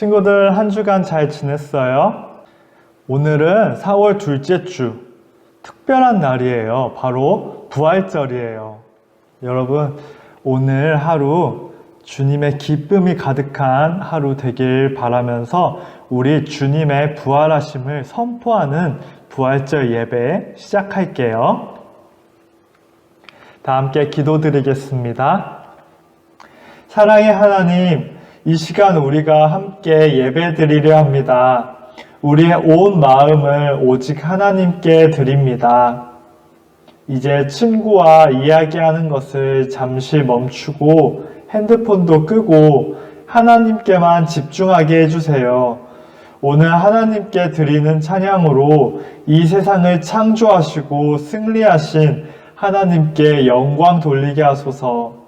친구들 한 주간 잘 지냈어요? 오늘은 4월 둘째 주 특별한 날이에요. 바로 부활절이에요. 여러분 오늘 하루 주님의 기쁨이 가득한 하루 되길 바라면서 우리 주님의 부활하심을 선포하는 부활절 예배 시작할게요. 다 함께 기도드리겠습니다. 사랑의 하나님, 이 시간 우리가 함께 예배 드리려 합니다. 우리의 온 마음을 오직 하나님께 드립니다. 이제 친구와 이야기하는 것을 잠시 멈추고 핸드폰도 끄고 하나님께만 집중하게 해주세요. 오늘 하나님께 드리는 찬양으로 이 세상을 창조하시고 승리하신 하나님께 영광 돌리게 하소서.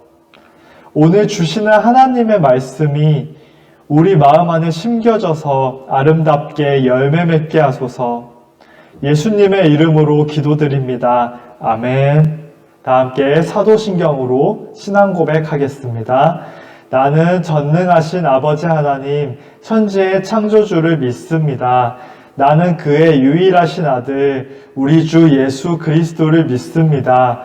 오늘 주시는 하나님의 말씀이 우리 마음 안에 심겨져서 아름답게 열매 맺게 하소서. 예수님의 이름으로 기도드립니다. 아멘. 다 함께 사도신경으로 신앙 고백하겠습니다. 나는 전능하신 아버지 하나님, 천지의 창조주를 믿습니다. 나는 그의 유일하신 아들, 우리 주 예수 그리스도를 믿습니다.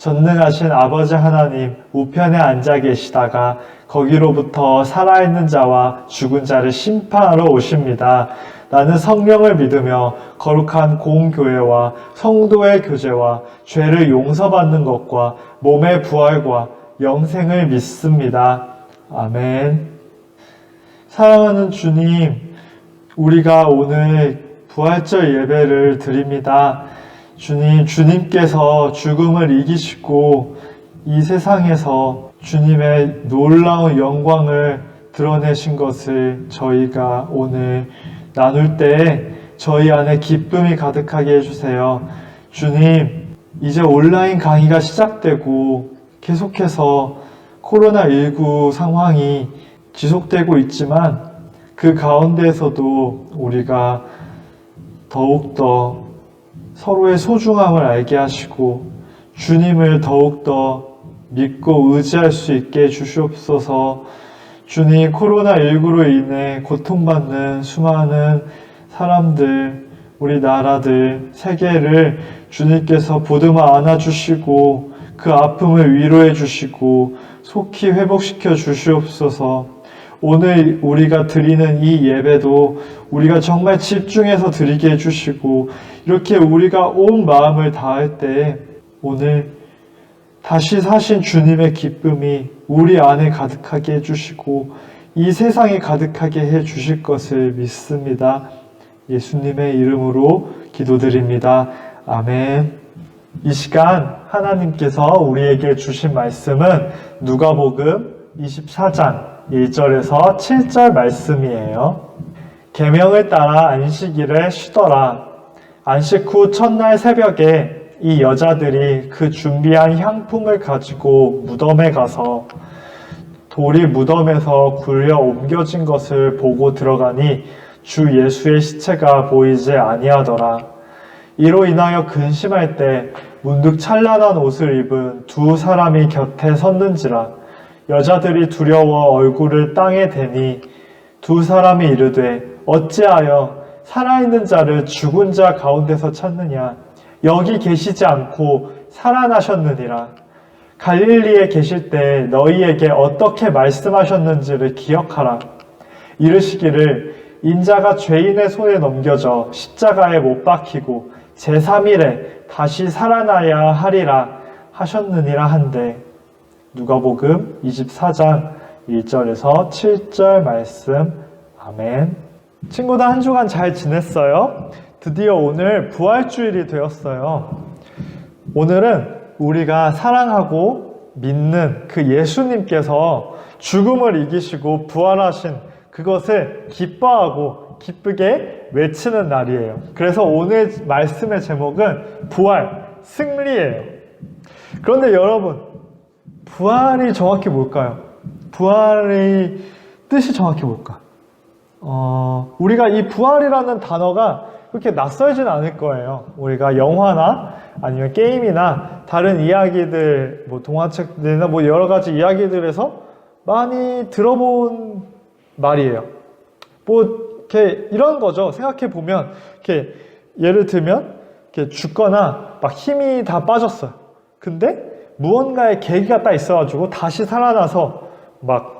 전능하신 아버지 하나님 우편에 앉아 계시다가 거기로부터 살아있는 자와 죽은 자를 심판하러 오십니다. 나는 성령을 믿으며 거룩한 공교회와 성도의 교제와 죄를 용서받는 것과 몸의 부활과 영생을 믿습니다. 아멘. 사랑하는 주님, 우리가 오늘 부활절 예배를 드립니다. 주님, 주님께서 죽음을 이기시고 이 세상에서 주님의 놀라운 영광을 드러내신 것을 저희가 오늘 나눌 때 저희 안에 기쁨이 가득하게 해주세요. 주님, 이제 온라인 강의가 시작되고 계속해서 코로나19 상황이 지속되고 있지만 그 가운데에서도 우리가 더욱더 서로의 소중함을 알게 하시고 주님을 더욱더 믿고 의지할 수 있게 해주시옵소서. 주님 코로나19로 인해 고통받는 수많은 사람들, 우리 나라들, 세계를 주님께서 보듬어 안아주시고 그 아픔을 위로해 주시고 속히 회복시켜 주시옵소서. 오늘 우리가 드리는 이 예배도 우리가 정말 집중해서 드리게 해주시고 이렇게 우리가 온 마음을 다할 때 오늘 다시 사신 주님의 기쁨이 우리 안에 가득하게 해주시고 이 세상에 가득하게 해주실 것을 믿습니다. 예수님의 이름으로 기도드립니다. 아멘. 이 시간 하나님께서 우리에게 주신 말씀은 누가복음 24장 1절에서 7절 말씀이에요. 계명을 따라 안식일에 쉬더라. 안식 후 첫날 새벽에 이 여자들이 그 준비한 향품을 가지고 무덤에 가서 돌이 무덤에서 굴려 옮겨진 것을 보고 들어가니 주 예수의 시체가 보이지 아니하더라. 이로 인하여 근심할 때 문득 찬란한 옷을 입은 두 사람이 곁에 섰는지라 여자들이 두려워 얼굴을 땅에 대니 두 사람이 이르되 어찌하여 살아있는 자를 죽은 자 가운데서 찾느냐 여기 계시지 않고 살아나셨느니라. 갈릴리에 계실 때 너희에게 어떻게 말씀하셨는지를 기억하라. 이르시기를 인자가 죄인의 손에 넘겨져 십자가에 못 박히고 제3일에 다시 살아나야 하리라 하셨느니라 한데 누가복음 24장 1절에서 7절 말씀 아멘. 친구들 한 주간 잘 지냈어요? 드디어 오늘 부활주일이 되었어요. 오늘은 우리가 사랑하고 믿는 그 예수님께서 죽음을 이기시고 부활하신 그것을 기뻐하고 기쁘게 외치는 날이에요. 그래서 오늘 말씀의 제목은 부활, 승리예요. 그런데 여러분, 부활이 정확히 뭘까요? 부활이 뜻이 정확히 뭘까? 어, 우리가 이 부활이라는 단어가 그렇게 낯설진 않을 거예요. 우리가 영화나 아니면 게임이나 다른 이야기들, 뭐 동화책들이나 뭐 여러 가지 이야기들에서 많이 들어본 말이에요. 뭐 이렇게 이런 거죠. 생각해 보면 이렇게 예를 들면 이렇게 죽거나 막 힘이 다 빠졌어요. 근데 무언가의 계기가 딱 있어가지고 다시 살아나서 막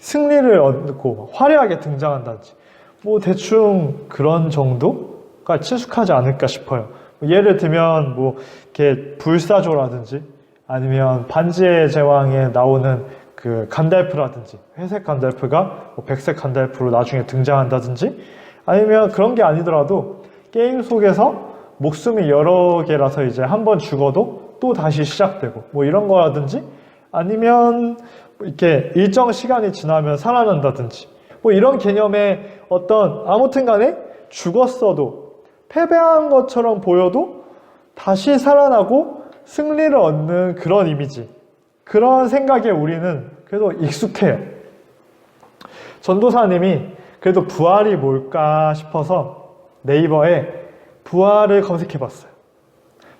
승리를 얻고 화려하게 등장한다든지 뭐 대충 그런 정도가 친숙하지 않을까 싶어요. 뭐 예를 들면 뭐 이렇게 불사조라든지 아니면 반지의 제왕에 나오는 그 간달프라든지 회색 간달프가 뭐 백색 간달프로 나중에 등장한다든지 아니면 그런 게 아니더라도 게임 속에서 목숨이 여러 개라서 이제 한 번 죽어도 또 다시 시작되고 뭐 이런 거라든지 아니면 이렇게 일정 시간이 지나면 살아난다든지 뭐 이런 개념의 어떤 아무튼 간에 죽었어도 패배한 것처럼 보여도 다시 살아나고 승리를 얻는 그런 이미지 그런 생각에 우리는 그래도 익숙해요. 전도사님이 그래도 부활이 뭘까 싶어서 네이버에 부활을 검색해 봤어요.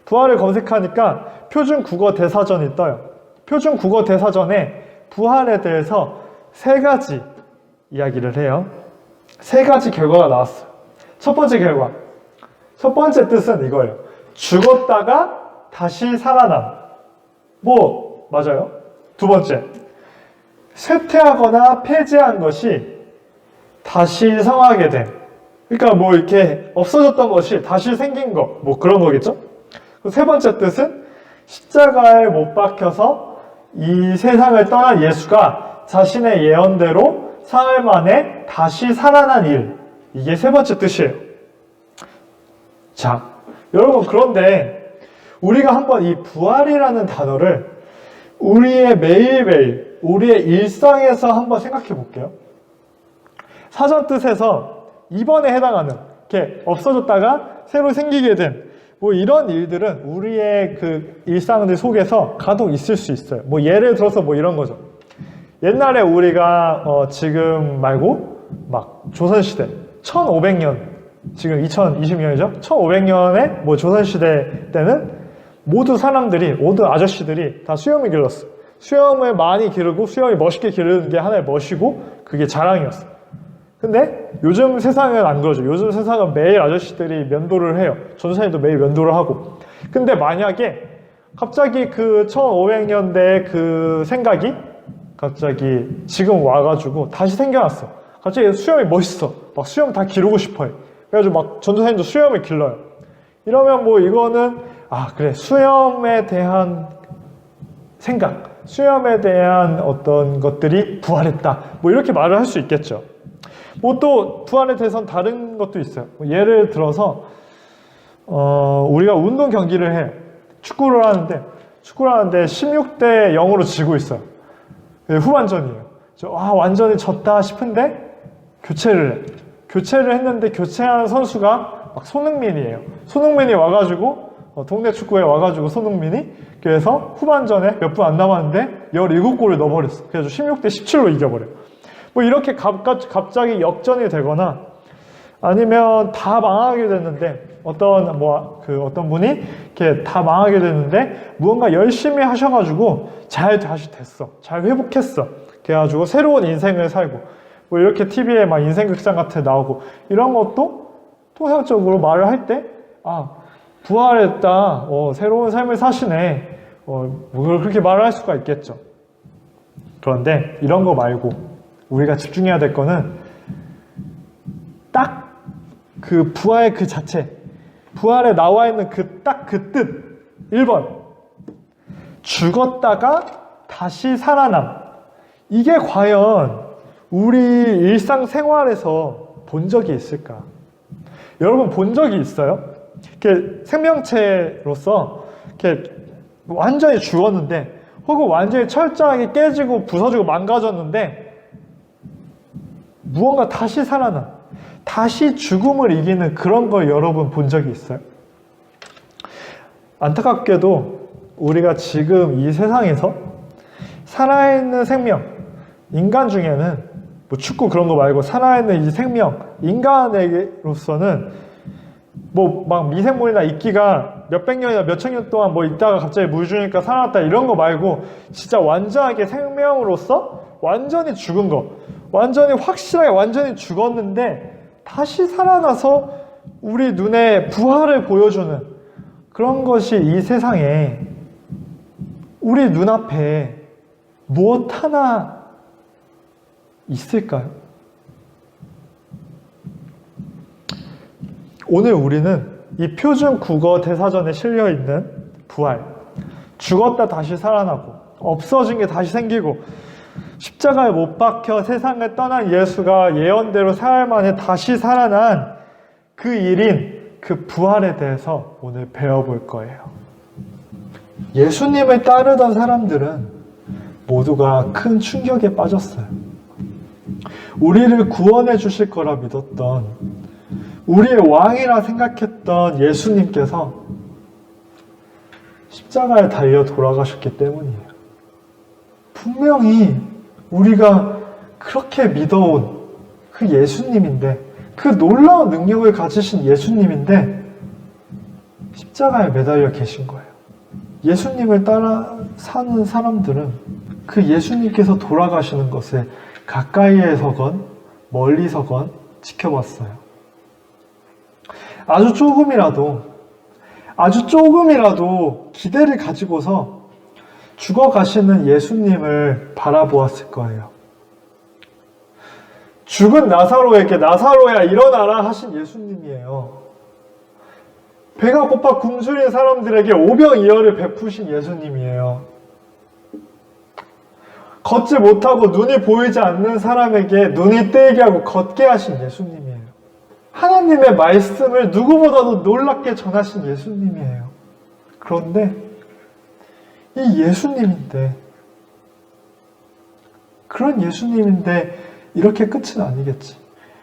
부활을 검색하니까 표준 국어 대사전이 떠요. 표준 국어 대사전에 부활에 대해서 세 가지 이야기를 해요. 세 가지 결과가 나왔어요. 첫 번째 결과. 첫 번째 뜻은 이거예요. 죽었다가 다시 살아남. 뭐, 맞아요. 두 번째. 쇠퇴하거나 폐지한 것이 다시 성하게 됨. 그러니까 뭐 이렇게 없어졌던 것이 다시 생긴 거. 뭐 그런 거겠죠? 그세 번째 뜻은 십자가에 못 박혀서 이 세상을 떠난 예수가 자신의 예언대로 사흘 만에 다시 살아난 일. 이게 세 번째 뜻이에요. 자, 여러분, 그런데 우리가 한번 이 부활이라는 단어를 우리의 매일매일, 우리의 일상에서 한번 생각해 볼게요. 사전 뜻에서 이번에 해당하는, 이렇게 없어졌다가 새로 생기게 된, 뭐 이런 일들은 우리의 그 일상들 속에서 간혹 있을 수 있어요. 뭐 예를 들어서 뭐 이런 거죠. 옛날에 우리가 어 지금 말고 막 조선시대 1500년 지금 2020년이죠. 1500년에 뭐 조선시대 때는 모두 사람들이 모두 아저씨들이 다 수염을 길렀어. 수염을 많이 기르고 수염이 멋있게 기르는 게 하나의 멋이고 그게 자랑이었어. 근데 요즘 세상은 안 그러죠. 요즘 세상은 매일 아저씨들이 면도를 해요. 전사님도 매일 면도를 하고. 근데 만약에 갑자기 그 1500년대 그 생각이 갑자기 지금 와가지고 다시 생겨났어. 갑자기 수염이 멋있어. 막 수염 다 기르고 싶어 해. 그래가지고 막 전도사님도 수염을 길러요. 이러면 뭐 이거는 아 그래 수염에 대한 생각, 수염에 대한 어떤 것들이 부활했다. 뭐 이렇게 말을 할 수 있겠죠. 뭐또 부활에 대해서는 다른 것도 있어요. 뭐 예를 들어서 어, 우리가 운동 경기를 해 축구를 하는데 축구를 하는데 16대 0으로 지고 있어요. 네, 후반전이에요. 저, 아, 완전히 졌다 싶은데 교체를 해. 교체를 했는데 교체한 선수가 막 손흥민이에요. 손흥민이 와가지고 어, 동네 축구에 와가지고 손흥민이 그래서 후반전에 몇 분 안 남았는데 17골을 넣어버렸어. 그래서 16대 17로 이겨버려. 뭐 이렇게 갑, 갑자기 역전이 되거나 아니면 다 망하게 됐는데 어떤 뭐 그 어떤 분이 이렇게 다 망하게 됐는데 무언가 열심히 하셔가지고 잘 다시 됐어. 잘 회복했어. 그래가지고 새로운 인생을 살고 뭐 이렇게 TV에 막 인생 극장 같은 데 나오고 이런 것도 통상적으로 말을 할 때 아 부활했다. 어, 새로운 삶을 사시네. 어, 뭐 그렇게 말을 할 수가 있겠죠. 그런데 이런 거 말고 우리가 집중해야 될 거는 딱 그 부활 그 자체, 부활에 나와 있는 그 딱 그 뜻. 1번. 죽었다가 다시 살아남. 이게 과연 우리 일상생활에서 본 적이 있을까? 여러분 본 적이 있어요? 이렇게 생명체로서 이렇게 완전히 죽었는데 혹은 완전히 철저하게 깨지고 부서지고 망가졌는데 무언가 다시 살아나. 다시 죽음을 이기는 그런 걸 여러분 본 적이 있어요? 안타깝게도 우리가 지금 이 세상에서 살아있는 생명, 인간 중에는 뭐 축구 그런 거 말고 살아있는 이 생명, 인간에게로서는 뭐 막 미생물이나 이끼가 몇백 년이나 몇천 년 동안 뭐 있다가 갑자기 물 주니까 살아났다 이런 거 말고 진짜 완전하게 생명으로서 완전히 죽은 거, 완전히 확실하게 완전히 죽었는데 다시 살아나서 우리 눈에 부활을 보여주는 그런 것이 이 세상에 우리 눈앞에 무엇 하나 있을까요? 오늘 우리는 이 표준 국어 대사전에 실려 있는 부활, 죽었다 다시 살아나고, 없어진 게 다시 생기고, 십자가에 못 박혀 세상을 떠난 예수가 예언대로 사흘 만에 다시 살아난 그 일인 그 부활에 대해서 오늘 배워볼 거예요. 예수님을 따르던 사람들은 모두가 큰 충격에 빠졌어요. 우리를 구원해 주실 거라 믿었던 우리의 왕이라 생각했던 예수님께서 십자가에 달려 돌아가셨기 때문이에요. 분명히 우리가 그렇게 믿어온 그 예수님인데, 그 놀라운 능력을 가지신 예수님인데, 십자가에 매달려 계신 거예요. 예수님을 따라 사는 사람들은 그 예수님께서 돌아가시는 것을 가까이에서건 멀리서건 지켜봤어요. 아주 조금이라도, 아주 조금이라도 기대를 가지고서 죽어가시는 예수님을 바라보았을 거예요. 죽은 나사로에게 나사로야 일어나라 하신 예수님이에요. 배가 고파 굶주린 사람들에게 오병이어를 베푸신 예수님이에요. 걷지 못하고 눈이 보이지 않는 사람에게 눈이 뜨게 하고 걷게 하신 예수님이에요. 하나님의 말씀을 누구보다도 놀랍게 전하신 예수님이에요. 그런데 이 예수님인데 그런 예수님인데 이렇게 끝은 아니겠지.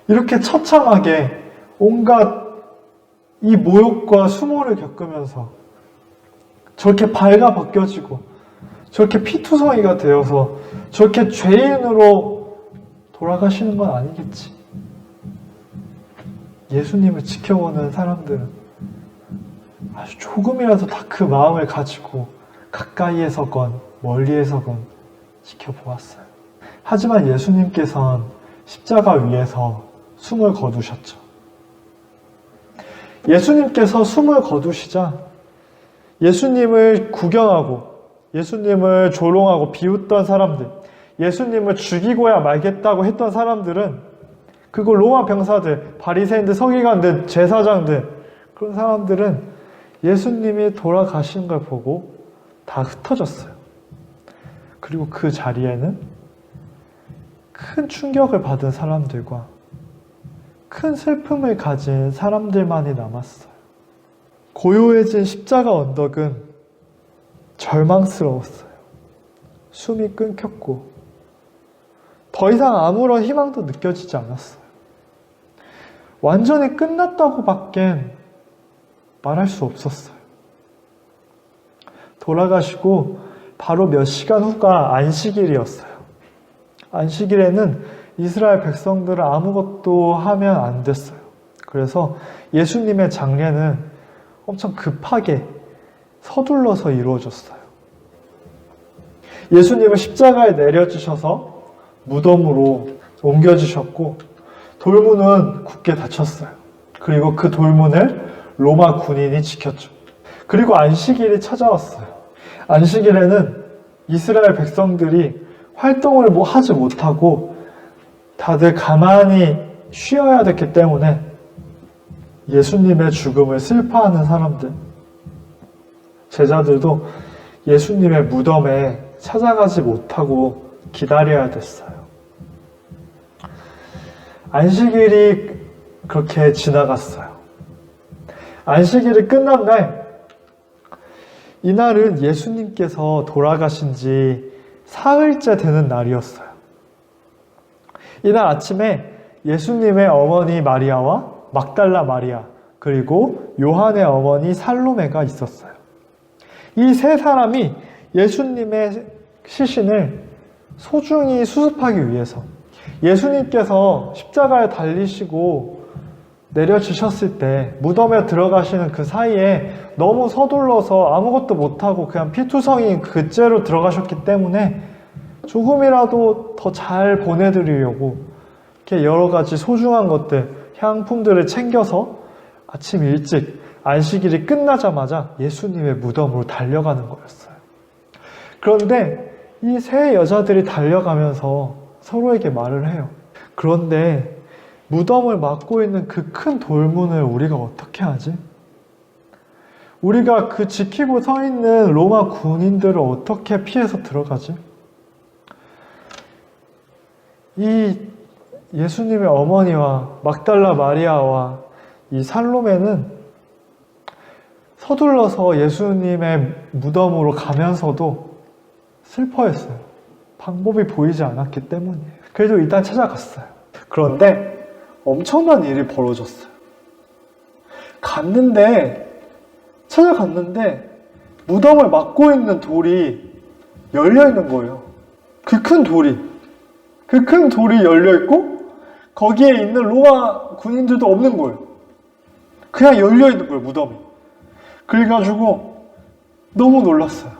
이렇게 처참하게 온갖 이 모욕과 수모를 겪으면서 저렇게 발가 벗겨지고 저렇게 피투성이가 되어서 저렇게 죄인으로 돌아가시는 건 아니겠지. 예수님을 지켜보는 사람들은 아주 조금이라도 다 그 마음을 가지고 가까이에서건 멀리에서건 지켜보았어요. 하지만 예수님께서는 십자가 위에서 숨을 거두셨죠. 예수님께서 숨을 거두시자 예수님을 구경하고 예수님을 조롱하고 비웃던 사람들, 예수님을 죽이고야 말겠다고 했던 사람들은 그거 로마 병사들, 바리새인들, 서기관들, 제사장들 그런 사람들은 예수님이 돌아가신 걸 보고 다 흩어졌어요. 그리고 그 자리에는 큰 충격을 받은 사람들과 큰 슬픔을 가진 사람들만이 남았어요. 고요해진 십자가 언덕은 절망스러웠어요. 숨이 끊겼고, 더 이상 아무런 희망도 느껴지지 않았어요. 완전히 끝났다고 밖엔 말할 수 없었어요. 돌아가시고 바로 몇 시간 후가 안식일이었어요. 안식일에는 이스라엘 백성들은 아무것도 하면 안 됐어요. 그래서 예수님의 장례는 엄청 급하게 서둘러서 이루어졌어요. 예수님을 십자가에 내려주셔서 무덤으로 옮겨주셨고 돌문은 굳게 닫혔어요. 그리고 그 돌문을 로마 군인이 지켰죠. 그리고 안식일이 찾아왔어요. 안식일에는 이스라엘 백성들이 활동을 뭐 하지 못하고 다들 가만히 쉬어야 됐기 때문에 예수님의 죽음을 슬퍼하는 사람들, 제자들도 예수님의 무덤에 찾아가지 못하고 기다려야 됐어요. 안식일이 그렇게 지나갔어요. 안식일이 끝난 날, 이날은 예수님께서 돌아가신 지 사흘째 되는 날이었어요. 이날 아침에 예수님의 어머니 마리아와 막달라 마리아, 그리고 요한의 어머니 살로메가 있었어요. 이 세 사람이 예수님의 시신을 소중히 수습하기 위해서 예수님께서 십자가에 달리시고 내려주셨을 때 무덤에 들어가시는 그 사이에 너무 서둘러서 아무것도 못하고 그냥 피투성이 그째로 들어가셨기 때문에 조금이라도 더 잘 보내드리려고 이렇게 여러 가지 소중한 것들, 향품들을 챙겨서 아침 일찍 안식일이 끝나자마자 예수님의 무덤으로 달려가는 거였어요. 그런데 이 세 여자들이 달려가면서 서로에게 말을 해요. 그런데 무덤을 막고 있는 그 큰 돌문을 우리가 어떻게 하지? 우리가 그 지키고 서 있는 로마 군인들을 어떻게 피해서 들어가지? 이 예수님의 어머니와 막달라 마리아와 이 살로메는 서둘러서 예수님의 무덤으로 가면서도 슬퍼했어요. 방법이 보이지 않았기 때문이에요. 그래도 일단 찾아갔어요. 그런데 엄청난 일이 벌어졌어요. 갔는데, 찾아갔는데, 무덤을 막고 있는 돌이 열려 있는 거예요. 그 큰 돌이. 그 큰 돌이 열려 있고, 거기에 있는 로마 군인들도 없는 거예요. 그냥 열려 있는 거예요, 무덤이. 그래가지고, 너무 놀랐어요.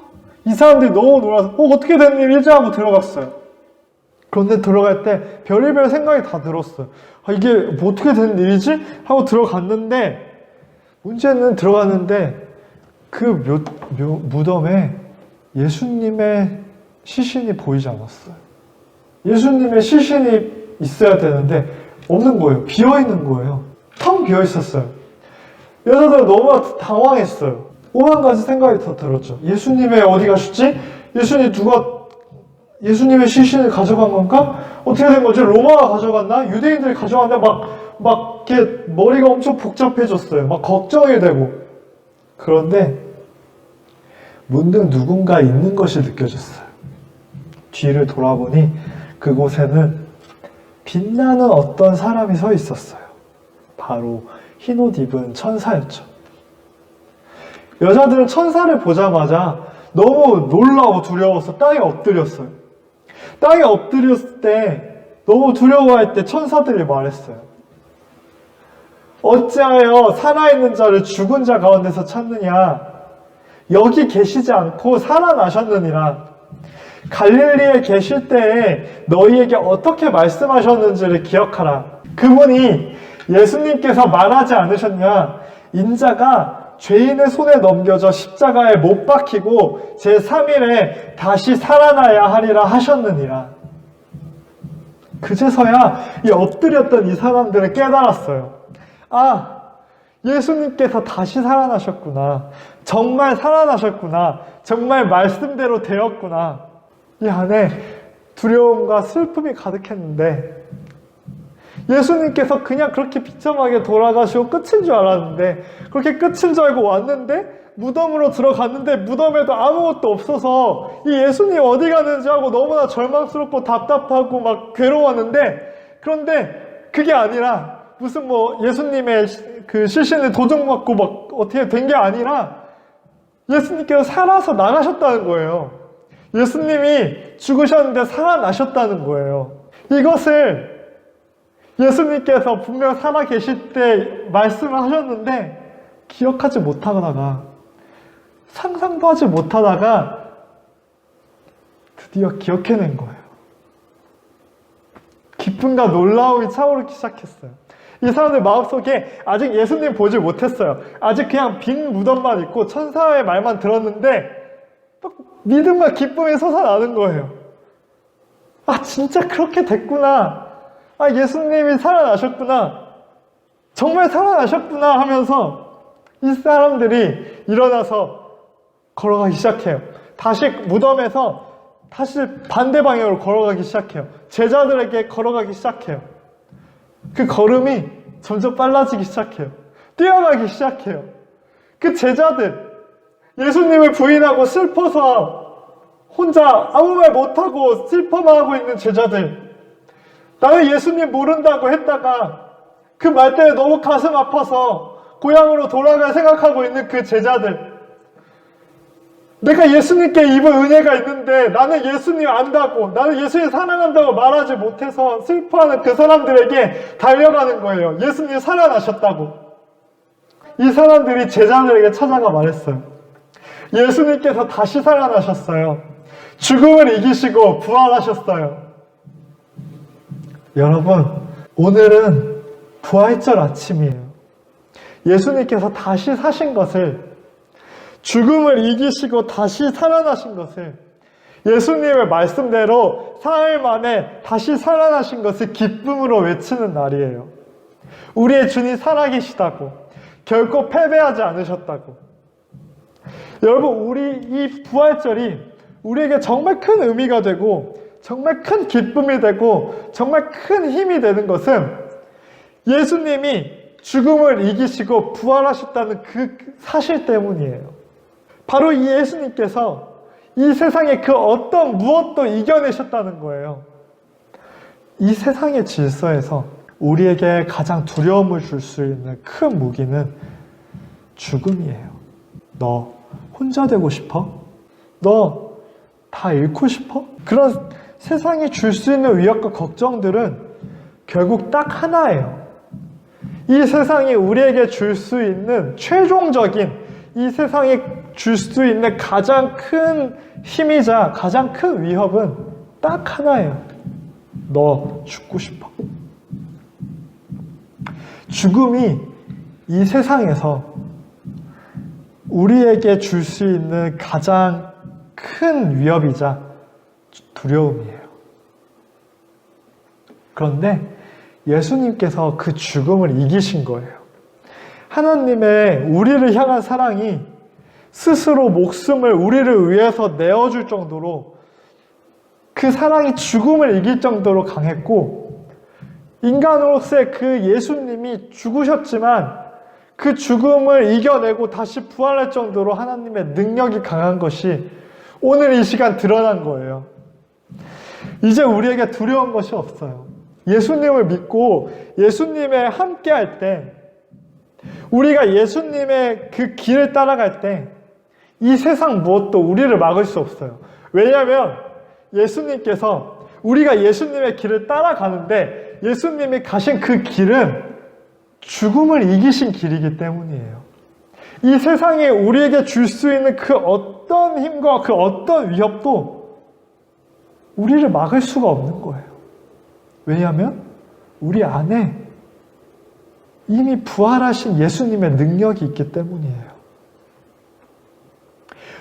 이 사람들이 너무 놀라서, 어, 어떻게 된 일이지? 하고 들어갔어요. 그런데 들어갈 때 별의별 생각이 다 들었어요. 아, 이게 뭐 어떻게 된 일이지? 하고 들어갔는데, 문제는 들어갔는데, 그 묘, 묘- 무덤에 예수님의 시신이 보이지 않았어요. 예수님의 시신이 있어야 되는데, 없는 거예요. 비어 있는 거예요. 텅 비어 있었어요. 여자들 너무 당황했어요. 오만 가지 생각이 더 들었죠. 예수님의 어디 가셨지? 예수님 누가 예수님의 시신을 가져간 건가? 어떻게 된 거지? 로마가 가져갔나? 유대인들이 가져갔나? 막, 막, 이렇게 머리가 엄청 복잡해졌어요. 막 걱정이 되고. 그런데, 문득 누군가 있는 것이 느껴졌어요. 뒤를 돌아보니, 그곳에는 빛나는 어떤 사람이 서 있었어요. 바로 흰 옷 입은 천사였죠. 여자들은 천사를 보자마자 너무 놀라고 두려워서 땅에 엎드렸어요. 땅에 엎드렸을 때 너무 두려워할 때 천사들이 말했어요. 어찌하여 살아있는 자를 죽은 자 가운데서 찾느냐? 여기 계시지 않고 살아나셨느니라. 갈릴리에 계실 때에 너희에게 어떻게 말씀하셨는지를 기억하라. 그분이 예수님께서 말하지 않으셨냐? 인자가 죄인의 손에 넘겨져 십자가에 못 박히고 제3일에 다시 살아나야 하리라 하셨느니라. 그제서야 이 엎드렸던 이 사람들을 깨달았어요. 아, 예수님께서 다시 살아나셨구나. 정말 살아나셨구나. 정말 말씀대로 되었구나. 이 안에 두려움과 슬픔이 가득했는데, 예수님께서 그냥 그렇게 비참하게 돌아가시고 끝인 줄 알았는데, 그렇게 끝인 줄 알고 왔는데, 무덤으로 들어갔는데, 무덤에도 아무것도 없어서, 이 예수님 어디 가는지 하고 너무나 절망스럽고 답답하고 막 괴로웠는데, 그런데 그게 아니라, 무슨 뭐 예수님의 시- 그 시신을 도둑맞고 막 어떻게 된 게 아니라, 예수님께서 살아서 나가셨다는 거예요. 예수님이 죽으셨는데 살아나셨다는 거예요. 이것을 예수님께서 분명 살아 계실 때 말씀을 하셨는데 기억하지 못하다가 상상도 하지 못하다가 드디어 기억해낸 거예요. 기쁨과 놀라움이 차오르기 시작했어요. 이 사람들 마음속에 아직 예수님 보지 못했어요. 아직 그냥 빈 무덤만 있고 천사의 말만 들었는데 막 믿음과 기쁨이 솟아나는 거예요. 아, 진짜 그렇게 됐구나. 아, 예수님이 살아나셨구나. 정말 살아나셨구나 하면서 이 사람들이 일어나서 걸어가기 시작해요. 다시 무덤에서 다시 반대 방향으로 걸어가기 시작해요. 제자들에게 걸어가기 시작해요. 그 걸음이 점점 빨라지기 시작해요. 뛰어가기 시작해요. 그 제자들, 예수님을 부인하고 슬퍼서 혼자 아무 말 못하고 슬퍼만 하고 있는 제자들. 나는 예수님 모른다고 했다가 그 말 때문에 너무 가슴 아파서 고향으로 돌아갈 생각하고 있는 그 제자들. 내가 예수님께 입은 은혜가 있는데 나는 예수님 안다고, 나는 예수님 사랑한다고 말하지 못해서 슬퍼하는 그 사람들에게 달려가는 거예요. 예수님 살아나셨다고. 이 사람들이 제자들에게 찾아가 말했어요. 예수님께서 다시 살아나셨어요. 죽음을 이기시고 부활하셨어요. 여러분, 오늘은 부활절 아침이에요. 예수님께서 다시 사신 것을, 죽음을 이기시고 다시 살아나신 것을, 예수님의 말씀대로 사흘 만에 다시 살아나신 것을 기쁨으로 외치는 날이에요. 우리의 주님 살아계시다고, 결코 패배하지 않으셨다고. 여러분, 우리 이 부활절이 우리에게 정말 큰 의미가 되고, 정말 큰 기쁨이 되고, 정말 큰 힘이 되는 것은 예수님이 죽음을 이기시고 부활하셨다는 그 사실 때문이에요. 바로 이 예수님께서 이 세상의 그 어떤 무엇도 이겨내셨다는 거예요. 이 세상의 질서에서 우리에게 가장 두려움을 줄 수 있는 큰 무기는 죽음이에요. 너 혼자 되고 싶어? 너 다 잃고 싶어? 그런 세상이 줄 수 있는 위협과 걱정들은 결국 딱 하나예요. 이 세상이 우리에게 줄 수 있는 최종적인 이 세상이 줄 수 있는 가장 큰 힘이자 가장 큰 위협은 딱 하나예요. 너 죽고 싶어. 죽음이 이 세상에서 우리에게 줄 수 있는 가장 큰 위협이자 두려움이에요. 그런데 예수님께서 그 죽음을 이기신 거예요. 하나님의 우리를 향한 사랑이 스스로 목숨을 우리를 위해서 내어줄 정도로 그 사랑이 죽음을 이길 정도로 강했고 인간으로서의 그 예수님이 죽으셨지만 그 죽음을 이겨내고 다시 부활할 정도로 하나님의 능력이 강한 것이 오늘 이 시간 드러난 거예요. 이제 우리에게 두려운 것이 없어요. 예수님을 믿고 예수님의 함께 할 때, 우리가 예수님의 그 길을 따라갈 때, 이 세상 무엇도 우리를 막을 수 없어요. 왜냐하면 예수님께서 우리가 예수님의 길을 따라가는데 예수님이 가신 그 길은 죽음을 이기신 길이기 때문이에요. 이 세상에 우리에게 줄 수 있는 그 어떤 힘과 그 어떤 위협도 우리를 막을 수가 없는 거예요. 왜냐하면 우리 안에 이미 부활하신 예수님의 능력이 있기 때문이에요.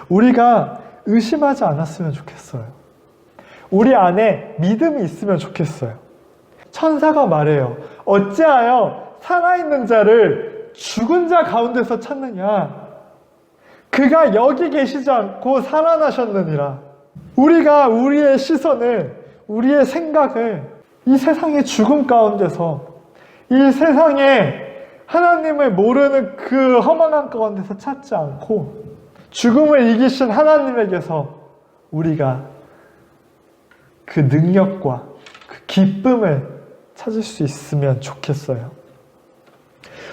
우리가 의심하지 않았으면 좋겠어요. 우리 안에 믿음이 있으면 좋겠어요. 천사가 말해요. 어찌하여 살아있는 자를 죽은 자 가운데서 찾느냐? 그가 여기 계시지 않고 살아나셨느니라. 우리가 우리의 시선을, 우리의 생각을 이 세상의 죽음 가운데서, 이 세상에 하나님을 모르는 그 허망한 가운데서 찾지 않고, 죽음을 이기신 하나님에게서 우리가 그 능력과 그 기쁨을 찾을 수 있으면 좋겠어요.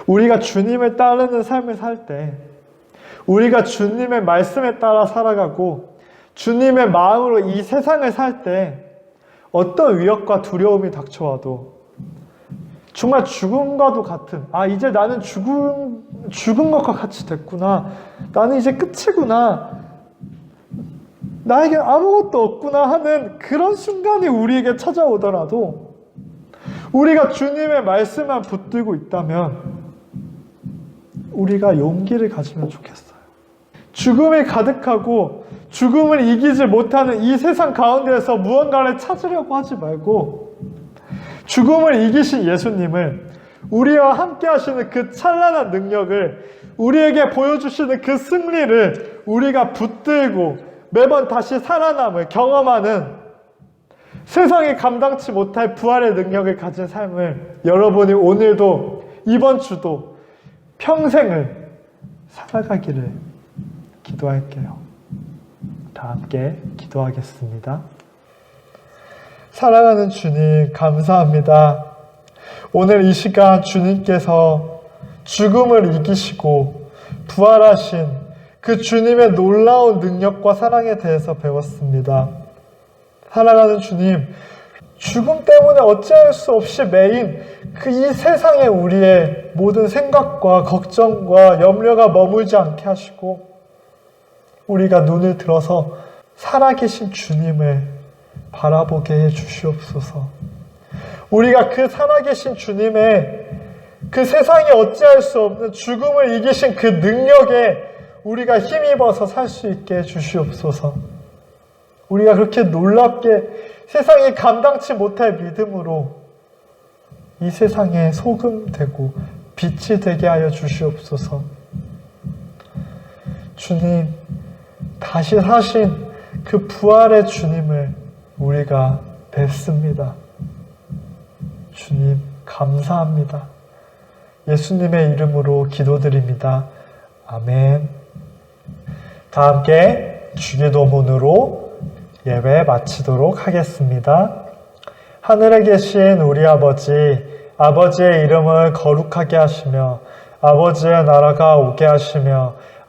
우리가 주님을 따르는 삶을 살 때, 우리가 주님의 말씀에 따라 살아가고, 주님의 마음으로 이 세상을 살 때, 어떤 위협과 두려움이 닥쳐와도, 정말 죽음과도 같은, 아, 이제 나는 죽음, 죽은 것과 같이 됐구나. 나는 이제 끝이구나. 나에게 아무것도 없구나 하는 그런 순간이 우리에게 찾아오더라도, 우리가 주님의 말씀만 붙들고 있다면, 우리가 용기를 가지면 좋겠어요. 죽음이 가득하고 죽음을 이기지 못하는 이 세상 가운데에서 무언가를 찾으려고 하지 말고 죽음을 이기신 예수님을 우리와 함께 하시는 그 찬란한 능력을 우리에게 보여주시는 그 승리를 우리가 붙들고 매번 다시 살아남을 경험하는 세상이 감당치 못할 부활의 능력을 가진 삶을 여러분이 오늘도 이번 주도 평생을 살아가기를 기도할게요. 다 함께 기도하겠습니다. 사랑하는 주님, 감사합니다. 오늘 이 시간 주님께서 죽음을 이기시고 부활하신 그 주님의 놀라운 능력과 사랑에 대해서 배웠습니다. 사랑하는 주님, 죽음 때문에 어찌할 수 없이 매인 그 이 세상에 우리의 모든 생각과 걱정과 염려가 머물지 않게 하시고 우리가 눈을 들어서 살아계신 주님을 바라보게 해 주시옵소서. 우리가 그 살아계신 주님의 그 세상에 어찌할 수 없는 죽음을 이기신 그 능력에 우리가 힘입어서 살 수 있게 해 주시옵소서. 우리가 그렇게 놀랍게 세상이 감당치 못할 믿음으로 이 세상에 소금 되고 빛이 되게 하여 주시옵소서. 주님, 다시 사신 그 부활의 주님을 우리가 뵙습니다. 주님, 감사합니다. 예수님의 이름으로 기도드립니다. 아멘. 다 함께 주기도문으로 예배 마치도록 하겠습니다. 하늘에 계신 우리 아버지, 아버지의 이름을 거룩하게 하시며, 아버지의 나라가 오게 하시며,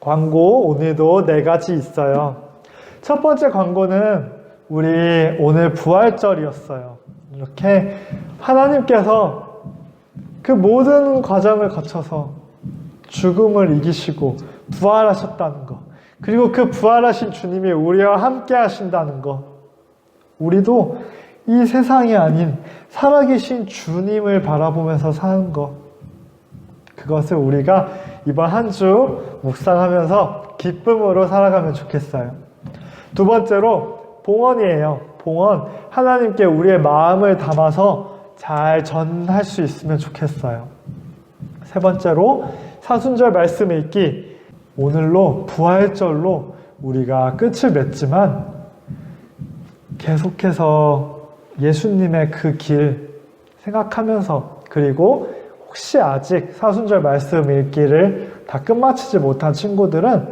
광고 오늘도 네 가지 있어요. 첫 번째 광고는 우리 오늘 부활절이었어요. 이렇게 하나님께서 그 모든 과정을 거쳐서 죽음을 이기시고 부활하셨다는 것. 그리고 그 부활하신 주님이 우리와 함께 하신다는 것. 우리도 이 세상이 아닌 살아계신 주님을 바라보면서 사는 것. 그것을 우리가 이번 한 주 묵상하면서 기쁨으로 살아가면 좋겠어요. 두 번째로 봉헌이에요. 봉헌. 하나님께 우리의 마음을 담아서 잘 전할 수 있으면 좋겠어요. 세 번째로 사순절 말씀 읽기. 오늘로 부활절로 우리가 끝을 맺지만 계속해서 예수님의 그 길 생각하면서 그리고 혹시 아직 사순절 말씀 읽기를 다 끝마치지 못한 친구들은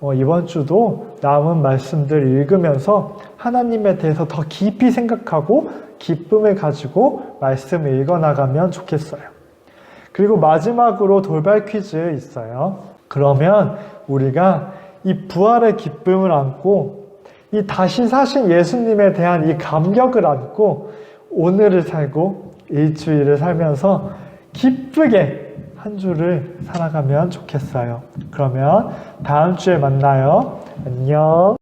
어, 이번 주도 남은 말씀들 읽으면서 하나님에 대해서 더 깊이 생각하고 기쁨을 가지고 말씀을 읽어나가면 좋겠어요. 그리고 마지막으로 돌발 퀴즈 있어요. 그러면 우리가 이 부활의 기쁨을 안고 이 다시 사신 예수님에 대한 이 감격을 안고 오늘을 살고 일주일을 살면서 기쁘게 한 주를 살아가면 좋겠어요. 그러면 다음 주에 만나요. 안녕.